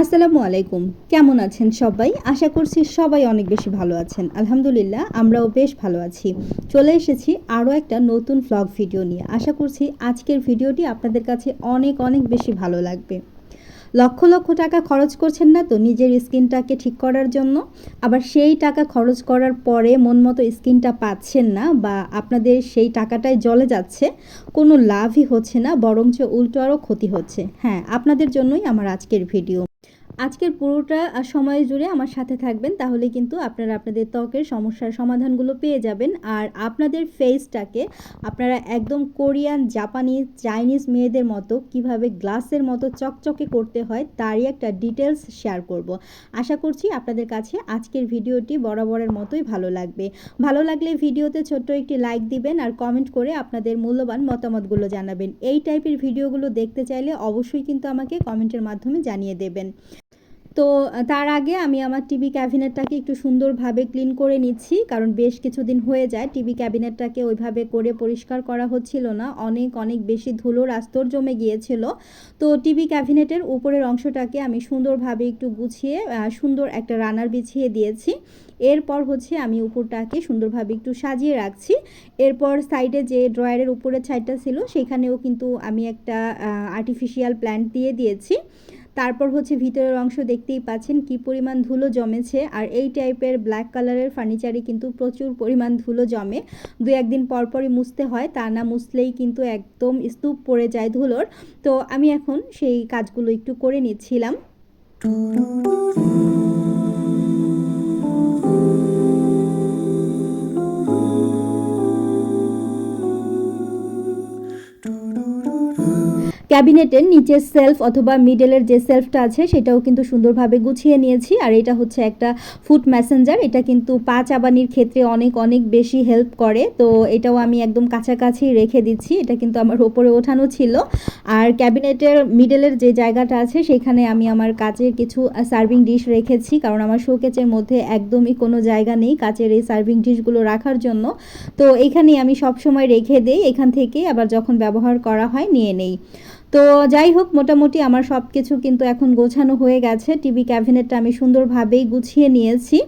আসসালামু আলাইকুম। কেমন আছেন সবাই? আশা করছি সবাই অনেক বেশি ভালো আছেন। আলহামদুলিল্লাহ, আমরাও বেশ ভালো আছি। চলে এসেছি আরও একটা নতুন ভ্লগ ভিডিও নিয়ে। আশা করছি আজকের ভিডিওটি আপনাদের কাছে অনেক অনেক বেশি ভালো লাগবে। লক্ষ লক্ষ টাকা খরচ করছেন না তো নিজের স্কিনটাকে ঠিক করার জন্য? আবার সেই টাকা খরচ করার পরে মন মতো স্কিনটা পাচ্ছেন না বা আপনাদের সেই টাকাটাই জলে যাচ্ছে, কোনো লাভই হচ্ছে না, বরঞ্চ উল্টো আরও ক্ষতি হচ্ছে। হ্যাঁ আপনাদের জন্যই আমার আজকের ভিডিও আজকের পুরোটা সময় জুড়ে আমার সাথে থাকবেন তাহলে কিন্তু আপনারা আপনাদের ত্বকের সমস্যার সমাধানগুলো পেয়ে যাবেন। আর আপনাদের ফেসটাকে আপনারা একদম কোরিয়ান, জাপানিজ, চাইনিজ মেয়েদের মতো কীভাবে গ্লাসের মতো চকচকে করতে হয়, তারই একটা ডিটেলস শেয়ার করব। আশা করছি আপনাদের কাছে আজকের ভিডিওটি বরাবরের মতোই ভালো লাগবে। ভালো লাগলে ভিডিওতে ছোট্ট একটি লাইক দিবেন আর কমেন্ট করে আপনাদের মূল্যবান মতামতগুলো জানাবেন। এই টাইপের ভিডিওগুলো দেখতে চাইলে অবশ্যই কিন্তু আমাকে কমেন্টের মাধ্যমে জানিয়ে দেবেন। তো তার আগে আমি আমার টিভি ক্যাবিনেটটাকে একটু সুন্দরভাবে ক্লিন করে নিচ্ছি, কারণ বেশ কিছুদিন হয়ে যায় টিভি ক্যাবিনেটটাকে ওইভাবে করে পরিষ্কার করা হচ্ছিল না। অনেক অনেক বেশি ধুলোর আস্তর জমে গিয়েছিল। তো টিভি ক্যাবিনেটের উপরের অংশটাকে আমি সুন্দরভাবে একটু গুছিয়ে সুন্দর একটা রানার বিছিয়ে দিয়েছি। এরপর হচ্ছে আমি উপরটাকে সুন্দরভাবে একটু সাজিয়ে রাখছি। এরপর সাইডে যে ড্রয়ারের উপরের সাইডটা ছিল, সেখানেও কিন্তু আমি একটা আর্টিফিশিয়াল প্ল্যান্ট দিয়ে দিয়েছি। তারপর হচ্ছে ভিতরের অংশ দেখতেই পাচ্ছেন কি পরিমাণ ধুলো জমেছে, আর এই টাইপের ব্ল্যাক কালারের ফার্নিচারে কিন্তু প্রচুর পরিমাণ ধুলো জমে। দু একদিন পরপরই মুছতে হয়, তা না মুছলেই কিন্তু একদম স্তূপ পড়ে যায় ধুলোর। তো আমি এখন সেই কাজগুলো একটু করে নিচ্ছিলাম। ক্যাবিনেটের নিচের সেলফ অথবা মিডলের যে সেলফটা আছে, সেটাও কিন্তু সুন্দরভাবে গুছিয়ে নিয়েছি। আর এটা হচ্ছে একটা ফুড ম্যাসেঞ্জার এটা কিন্তু পা চাবানির ক্ষেত্রে অনেক অনেক বেশি হেল্প করে। তো এটাও আমি একদম কাছাকাছি রেখে দিচ্ছি। এটা কিন্তু আমার ওপরে ওঠানো ছিল। আর ক্যাবিনেটের মিডলের যে জায়গাটা আছে, সেখানে আমি আমার কাচের কিছু সার্ভিং ডিশ রেখেছি। কারণ আমার শোকেচের মধ্যে একদমই কোনো জায়গা নেই কাচের এই সার্ভিং ডিশগুলো রাখার জন্য। তো এইখানেই আমি সব সময় রেখে দেই। এখান থেকে আবার যখন ব্যবহার করা হয়, নিয়ে নেই। তো যাই হোক, মোটামুটি আমার সব কিছু কিন্তু এখন গোছানো হয়ে গেছে। টিভি ক্যাবিনেটটা আমি সুন্দরভাবেই গুছিয়ে নিয়েছি।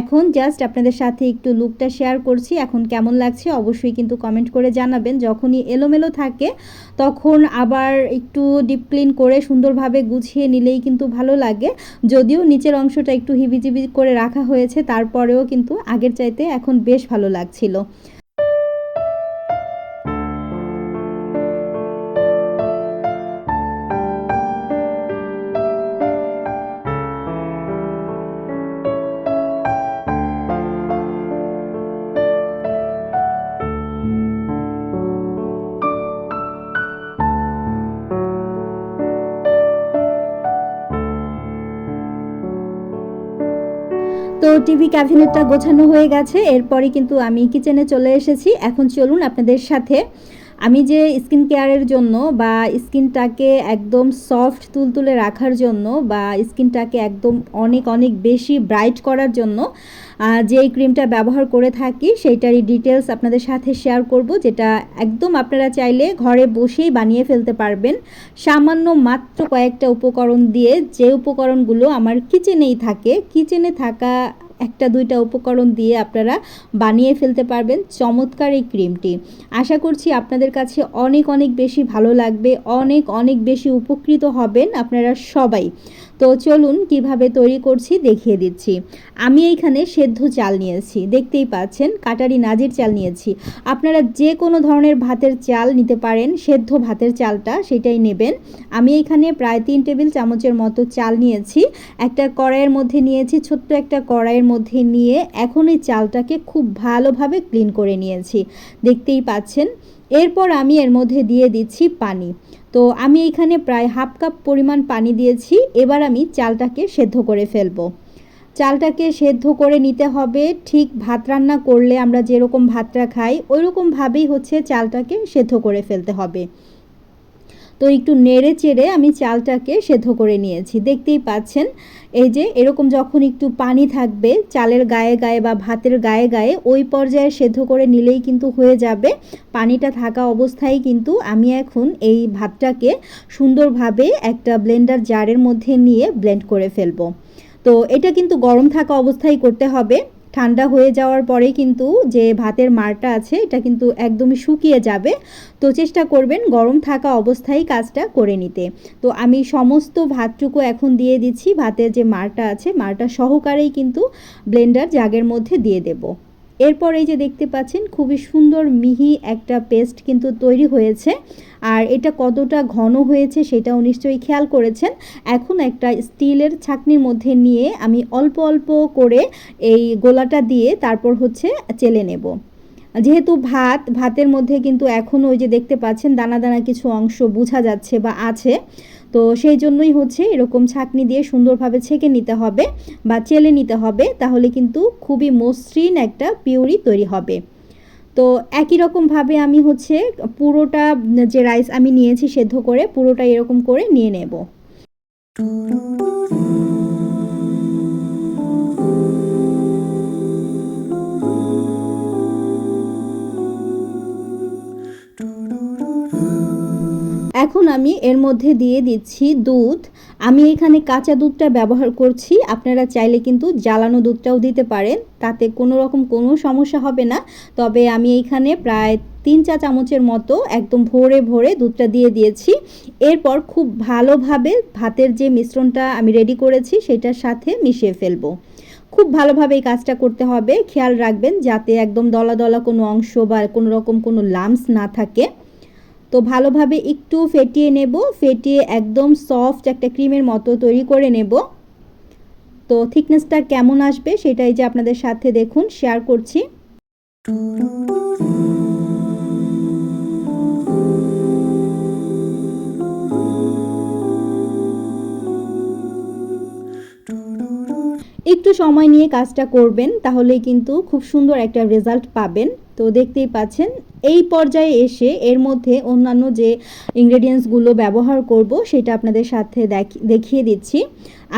এখন জাস্ট আপনাদের সাথে একটু লুকটা শেয়ার করছি। এখন কেমন লাগছে অবশ্যই কিন্তু কমেন্ট করে জানাবেন। যখনই এলোমেলো থাকে, তখন আবার একটু ডিপ ক্লিন করে সুন্দরভাবে গুছিয়ে নিলেই কিন্তু ভালো লাগে। যদিও নিচের অংশটা একটু হিবিজিবি করে রাখা হয়েছে, তারপরেও কিন্তু আগের চাইতে এখন বেশ ভালো লাগছিল। তো টিভি ক্যাবিনেটটা গোছানো হয়ে গেছে, এরপরে কিন্তু আমি কিচেনে চলে এসেছি। এখন চলুন আপনাদের সাথে আমি যে স্কিন কেয়ারের জন্য বা স্কিনটাকে একদম সফট তুলতুলে রাখার জন্য বা স্কিনটাকে একদম অনেক অনেক বেশি ব্রাইট করার জন্য যে ক্রিমটা ব্যবহার করে থাকি সেইটারই ডিটেলস আপনাদের সাথে শেয়ার করব, যেটা একদম আপনারা চাইলে ঘরে বসেই বানিয়ে ফেলতে পারবেন। সামান্য মাত্র কয়েকটা উপকরণ দিয়ে যে উপকরণগুলো আমার কিচেনেই থাকে, কিচেনে থাকা একটা দুইটা উপকরণ দিয়ে আপনারা বানিয়ে ফেলতে পারবেন চমৎকার এই ক্রিমটি। আশা করছি আপনাদের কাছে অনেক অনেক বেশি ভালো লাগবে, অনেক অনেক বেশি উপকৃত হবেন আপনারা সবাই। তো চলুন কীভাবে তৈরি করছি দেখিয়ে দিচ্ছি। আমি এইখানে সেদ্ধ চাল নিয়েছি, দেখতেই পাচ্ছেন, কাটারি নাজির চাল নিয়েছি। আপনারা যে কোনো ধরনের ভাতের চাল নিতে পারেন, সেদ্ধ ভাতের চালটা সেটাই নেবেন। আমি এখানে প্রায় তিন টেবিল চামচের মতো চাল নিয়েছি, একটা কড়াইয়ের মধ্যে নিয়েছি, ছোট্ট একটা কড়াইয়ের মধ্যে নিয়ে এখন এই চালটাকে খুব ভালোভাবে ক্লিন করে নিয়েছি। দেখতেই পাচ্ছেন, এরপর আমি এর মধ্যে দিয়ে দিচ্ছি পানি। তো আমি এখানে প্রায় হাফ কাপ পরিমাণ পানি দিয়েছি। এবার আমি চালটাকে সেদ্ধ করে ফেলব। চালটাকে সেদ্ধ করে নিতে হবে। ঠিক ভাত রান্না করলে আমরা যেরকম ভাতটা খাই ওই রকমভাবেই হচ্ছে চালটাকে সেদ্ধ করে ফেলতে হবে। তো একটু নেড়ে চেড়ে আমি চালটাকে সেদ্ধ করে নিয়েছি। দেখতেই পাচ্ছেন, এই যে এরকম যখন একটু পানি থাকবে, চালের গায়ে গায়ে বা ভাতের গায়ে গায়ে, ওই পর্যায়ে সেদ্ধ করে নিলেই কিন্তু হয়ে যাবে। পানিটা থাকা অবস্থায় কিন্তু আমি এখন এই ভাতটাকে সুন্দরভাবে একটা ব্লেন্ডার জারের মধ্যে নিয়ে ব্লেন্ড করে ফেলব। তো এটা কিন্তু গরম থাকা অবস্থায় করতে হবে। ঠান্ডা হয়ে যাওয়ার পরে কিন্তু যে ভাতের মারটা আছে, এটা কিন্তু একদমই শুকিয়ে যাবে। তো চেষ্টা করবেন গরম থাকা অবস্থায় কাজটা করে নিতে। তো আমি সমস্ত ভাতটুকু এখন দিয়ে দিচ্ছি। ভাতের যে মারটা আছে, মারটা সহকারেই কিন্তু ব্লেন্ডার জাগের মধ্যে দিয়ে দেবো। এরপর এই যে দেখতে পাচ্ছেন, খুবই সুন্দর মিহি একটা পেস্ট কিন্তু তৈরি হয়েছে। আর এটা কতটা ঘন হয়েছে সেটাও নিশ্চয়ই খেয়াল করেছেন। এখন একটা স্টিলের ছাকনির মধ্যে নিয়ে আমি অল্প অল্প করে এই গোলাটা দিয়ে তারপর হচ্ছে চেলে নেব। যেহেতু ভাত, ভাতের মধ্যে কিন্তু এখনও ওই যে দেখতে পাচ্ছেন দানা দানা কিছু অংশ বোঝা যাচ্ছে বা আছে। তো সেই জন্যই হচ্ছে এরকম ছাকনি দিয়ে সুন্দরভাবে ছেঁকে নিতে হবে বা চেলে নিতে হবে, তাহলে কিন্তু খুবই মসৃণ একটা পিউরি তৈরি হবে। তো একই রকমভাবে আমি হচ্ছে পুরোটা যে রাইস আমি নিয়েছি সেদ্ধ করে পুরোটা এরকম করে নিয়ে নেব। এখন আমি এর মধ্যে দিয়ে দিচ্ছি দুধ। আমি এখানে কাঁচা দুধটা ব্যবহার করছি। আপনারা চাইলে কিন্তু জ্বালানো দুধটাও দিতে পারেন। তাতে কোনো রকম কোনো সমস্যা হবে না। তবে আমি এইখানে প্রায় তিন চা চামচের মতো একদম ভরে ভরে দুধটা দিয়ে দিয়েছি। এরপর খুব ভালোভাবে ভাতের যে মিশ্রণটা আমি রেডি করেছি, সেটার সাথে মিশিয়ে ফেলব। খুব ভালোভাবে এই কাজটা করতে হবে। খেয়াল রাখবেন যাতে একদম দলা দলা কোনো অংশ বা কোনো রকম কোনো লামস না থাকে। তো ভালোভাবে একটু ফেটিয়ে নেব, ফেটিয়ে একদম সফট একটা ক্রিমের মতো তৈরি করে নেব। তো থিকনেসটা কেমন আসবে সেটাই যে আপনাদের সাথে দেখুন শেয়ার করছি। একটু সময় নিয়ে কাজটা করবেন, তাহলেই কিন্তু খুব সুন্দর একটা রেজাল্ট পাবেন। তো দেখতেই পাচ্ছেন এই পর্যায়ে এসে এর মধ্যে অন্যান্য যে ইনগ্রেডিয়েন্টসগুলো ব্যবহার করব, সেটা আপনাদের সাথে দেখিয়ে দিচ্ছি।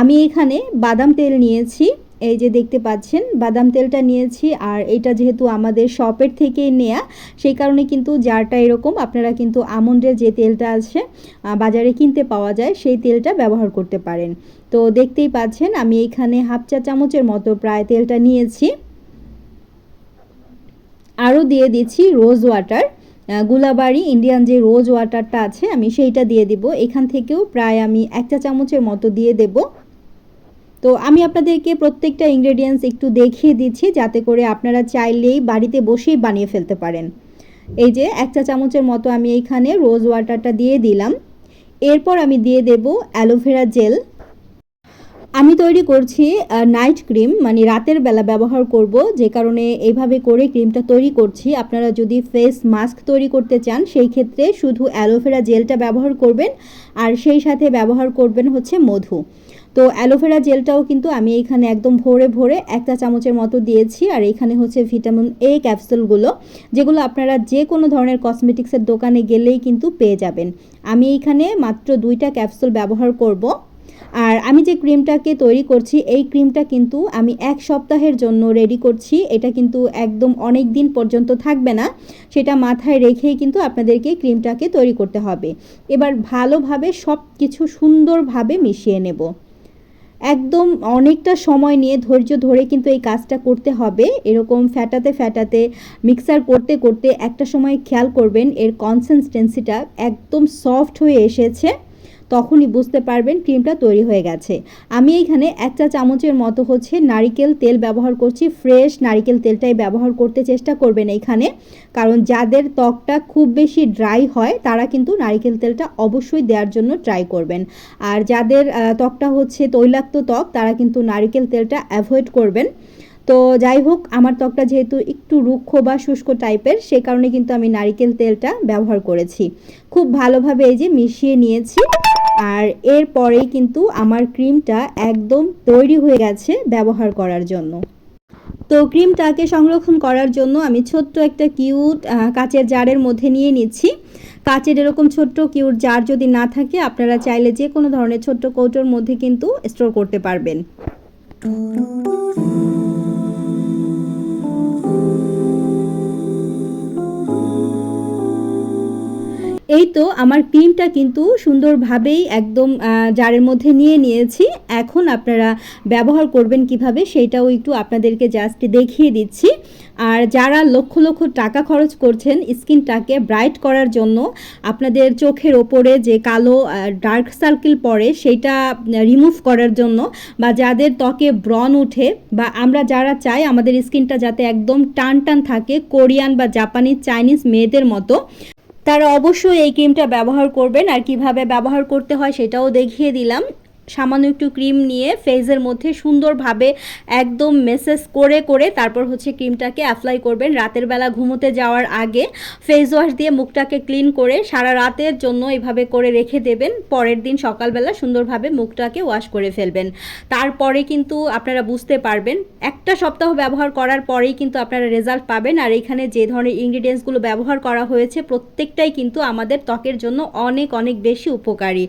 আমি এখানে বাদাম তেল নিয়েছি, এই যে দেখতে পাচ্ছেন, বাদাম তেলটা নিয়েছি, আর এটা যেহেতু আমাদের শপের থেকে নেয়া, সেই কারণে কিন্তু জারটা এরকম, আপনারা কিন্তু আমন্ডের যে তেলটা আছে বাজারে কিনতে পাওয়া যায়, সেই তেলটা ব্যবহার করতে পারেন। তো দেখতেই পাচ্ছেন, আমি এখানে হাফ চা চামচের মতো প্রায় তেলটা নিয়েছি। আরও দিয়ে দিচ্ছি রোজ ওয়াটার গুলাবাড়ি ইন্ডিয়ান যে রোজ ওয়াটারটা আছে, আমি সেইটা দিয়ে দিব। এখান থেকেও প্রায় আমি এক চা চামচের মতো দিয়ে দেব। তো আমি আপনাদেরকে প্রত্যেকটা ইনগ্রেডিয়েন্টস একটু দেখিয়ে দিচ্ছি, যাতে করে আপনারা চাইলেই বাড়িতে বসেই বানিয়ে ফেলতে পারেন। এই যে এক চা চামচের মতো আমি এইখানে রোজ ওয়াটারটা দিয়ে দিলাম। এরপর আমি দিয়ে দেব অ্যালোভেরা জেল আমি তৈরি করছি নাইট ক্রিম মানে রাতের বেলা ব্যবহার করব, যে কারণে এইভাবে করে ক্রিমটা তৈরি করছি। আপনারা যদি ফেস মাস্ক তৈরি করতে চান, সেই ক্ষেত্রে শুধু অ্যালোভেরা জেলটা ব্যবহার করবেন, আর সেই সাথে ব্যবহার করবেন হচ্ছে মধু। তো অ্যালোভেরা জেলটাও কিন্তু আমি এখানে একদম ভরে ভরে একটা চামচের মতো দিয়েছি, আর এখানে হচ্ছে ভিটামিন এ ক্যাপসুলগুলো যেগুলো আপনারা যে কোনো ধরনের কসমেটিক্সের দোকানে গেলেই কিন্তু পেয়ে যাবেন। আমি এইখানে মাত্র দুইটা ক্যাপসুল ব্যবহার করব। আর আমি যে ক্রিমটাকে তৈরি করছি, এই ক্রিমটা কিন্তু আমি এক সপ্তাহের জন্য রেডি করছি। এটা কিন্তু একদম অনেক দিন পর্যন্ত থাকবে না। সেটা মাথায় রেখেই কিন্তু আপনাদেরকে ক্রিমটাকে তৈরি করতে হবে। এবার ভালোভাবে সব কিছু সুন্দরভাবে মিশিয়ে নেব। একদম অনেকটা সময় নিয়ে ধৈর্য ধরে কিন্তু এই কাজটা করতে হবে। এরকম ফ্যাটাতে ফ্যাটাতে, মিক্সার করতে করতে একটা সময় খেয়াল করবেন, এর কনসিস্টেন্সিটা একদম সফট হয়ে এসেছে। তখনই বুঝতে পারবেন ক্রিমটা তৈরি হয়ে গেছে। আমি এইখানে একটা চামচের মতো হচ্ছে নারিকেল তেল ব্যবহার করছি, ফ্রেশ নারিকেল তেলটাই ব্যবহার করতে চেষ্টা করবেন এইখানে। কারণ যাদের ত্বকটা খুব বেশি ড্রাই হয়, তারা কিন্তু নারিকেল তেলটা অবশ্যই দেওয়ার জন্য ট্রাই করবেন। আর যাদের ত্বকটা হচ্ছে তৈলাক্ত ত্বক, তারা কিন্তু নারিকেল তেলটা অ্যাভয়েড করবেন। তো যাই হোক, আমার ত্বকটা যেহেতু একটু রুক্ষ বা শুষ্ক টাইপের, সে কারণে কিন্তু আমি নারিকেল তেলটা ব্যবহার করেছি। খুব ভালোভাবে এই যে মিশিয়ে নিয়েছি। আর এরপরেই কিন্তু আমার ক্রিমটা একদম তৈরি হয়ে গেছে ব্যবহার করার জন্য। তো ক্রিমটাকে সংরক্ষণ করার জন্য আমি ছোট্ট একটা কিউট কাচের জারের মধ্যে নিয়ে নিচ্ছি। কাচের এরকম ছোট্ট কিউট জার যদি না থাকে, আপনারা চাইলে যে কোনো ধরনের ছোট্ট কৌটোর মধ্যে কিন্তু স্টোর করতে পারবেন। এই তো আমার ক্রিমটা কিন্তু সুন্দরভাবেই একদম জারের মধ্যে নিয়ে নিয়েছি। এখন আপনারা ব্যবহার করবেন কীভাবে সেটাও একটু আপনাদেরকে জাস্ট দেখিয়ে দিচ্ছি। আর যারা লক্ষ লক্ষ টাকা খরচ করছেন স্কিনটাকে ব্রাইট করার জন্য, আপনাদের চোখের ওপরে যে কালো ডার্ক সার্কেল পড়ে সেটা রিমুভ করার জন্য বা যাদের ত্বকে ব্রন উঠে বা আমরা যারা চাই আমাদের স্কিনটা যাতে একদম টান টান থাকে, কোরিয়ান বা জাপানিজ, চাইনিজ মেয়েদের মতো তারা অবশ্যই এই ক্রিমটা ব্যবহার করবেন আর কীভাবে ব্যবহার করতে হয় সেটাও দেখিয়ে দিলাম। সামান্য একটু ক্রিম নিয়ে ফেসের মধ্যে সুন্দরভাবে একদম মেসেজ করে করে তারপর হচ্ছে ক্রিমটাকে অ্যাপ্লাই করবেন। রাতের বেলা ঘুমোতে যাওয়ার আগে ফেস ওয়াশ দিয়ে মুখটাকে ক্লিন করে সারা রাতের জন্য এভাবে করে রেখে দেবেন। পরের দিন সকালবেলা সুন্দরভাবে মুখটাকে ওয়াশ করে ফেলবেন। তারপরে কিন্তু আপনারা বুঝতে পারবেন, একটা সপ্তাহ ব্যবহার করার পরেই কিন্তু আপনারা রেজাল্ট পাবেন। আর এখানে যে ধরনের ইনগ্রিডিয়েন্টসগুলো ব্যবহার করা হয়েছে, প্রত্যেকটাই কিন্তু আমাদের ত্বকের জন্য অনেক অনেক বেশি উপকারী।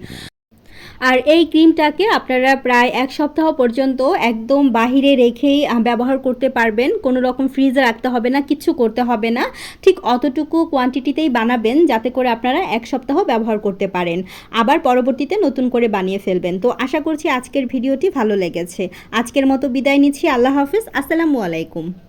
আর এই ক্রিমটাকে আপনারা প্রায় এক সপ্তাহ পর্যন্ত একদম বাহিরে রেখেই ব্যবহার করতে পারবেন। কোনো রকম ফ্রিজে রাখতে হবে না, কিছু করতে হবে না। ঠিক অতটুকু কোয়ান্টিটিতেই বানাবেন যাতে করে আপনারা এক সপ্তাহ ব্যবহার করতে পারেন। আবার পরবর্তীতে নতুন করে বানিয়ে ফেলবেন। তো আশা করছি আজকের ভিডিওটি ভালো লেগেছে। আজকের মতো বিদায় নিচ্ছি। আল্লাহ হাফিজ। আসসালামু আলাইকুম।